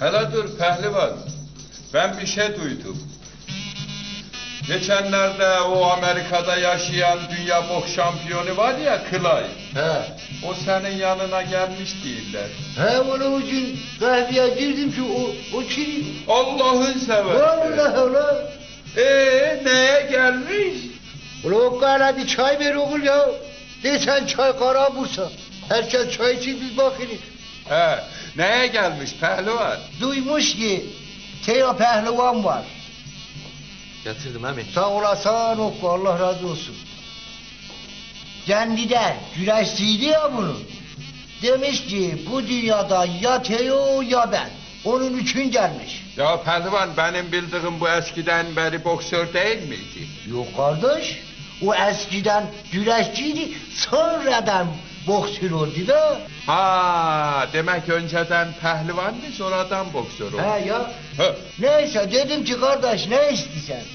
Hele dur pehlivan. Ben bir şey duydum. Geçenlerde o Amerika'da yaşayan dünya boks şampiyonu var ya Clay. He. O senin yanına gelmiş değiller. He onu için kahveye girdim ki o, o kim? Allah'ın seversen. Allah Allah. Ee neye gelmiş? Ulan o kara bir çay ver oğul ya. Desen çay kara bursa. Herkes çay için biz bakırız. He, neye gelmiş pehlivan? Duymuş ki Teo pehlivan var. Getirdim emin. Sağ olasın oku Allah razı olsun. Kendi de güreşçiydi ya bunu. Demiş ki bu dünyada ya Teo ya ben. Onun için gelmiş. Ya pehlivan benim bildiğim bu eskiden beri boksör değil miydi? Yok kardeş. O eskiden güreşçiydi. Sonradan boksör oldu da. Ha, demek önceden pehlivandı sonradan boksör oldu. He ya. He. Neyse dedim ki kardeş ne istiyorsun?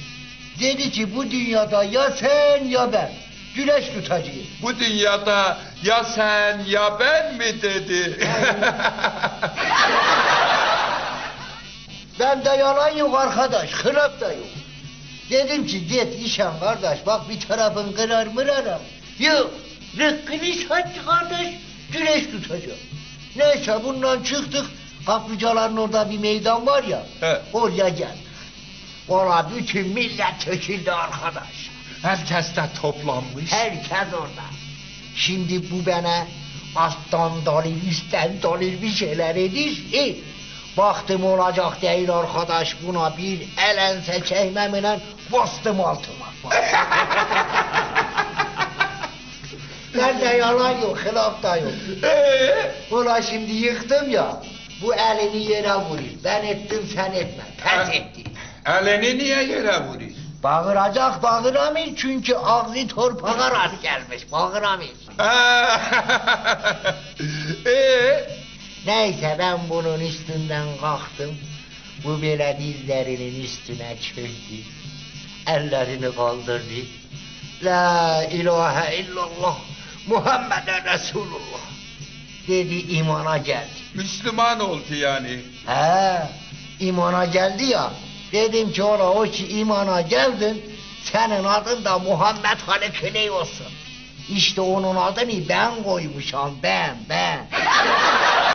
Dedi ki bu dünyada ya sen ya ben. Güreş tutacağız. Bu dünyada ya sen ya ben mi dedi. Ben de yalan yok arkadaş, hılaf da yok. Dedim ki git işen kardeş, bak bir tarafın kırar mırarım. Yok, rıkkını sattı kardeş, güneş tutacağım. Neyse bundan çıktık, kaplıcaların orada bir meydan var ya, He. oraya geldik. Valla bütün millet çekildi arkadaş. Herkes de toplanmış. Herkes orada. Şimdi bu bana alttan dalil, üstten dalil bir şeyler edir. E, baktım olacak değil arkadaş buna bir elense çekmemle bastım altıma. Nerede yalan yok, hilaf da yok. Ee? Ulan şimdi yıktım ya, bu elini yere vurayım. Ben ettim sen etme, pes Ha. etti. Elini niye yere vuruyor? Bağıracak bağıramıyor çünkü ağzı torpağa rast gelmiş, bağıramıyor. ee? Neyse ben bunun üstünden kalktım. Bu böyle dizlerinin üstüne çöktü. Ellerini kaldırdı. La ilahe illallah Muhammeden Resulullah. Dedi imana geldi. Müslüman oldu yani. He imana geldi ya. Dedim ki ona o ki imana geldin. Senin adın da Muhammed Halikili olsun. İşte onun adını ben koymuşam ben ben.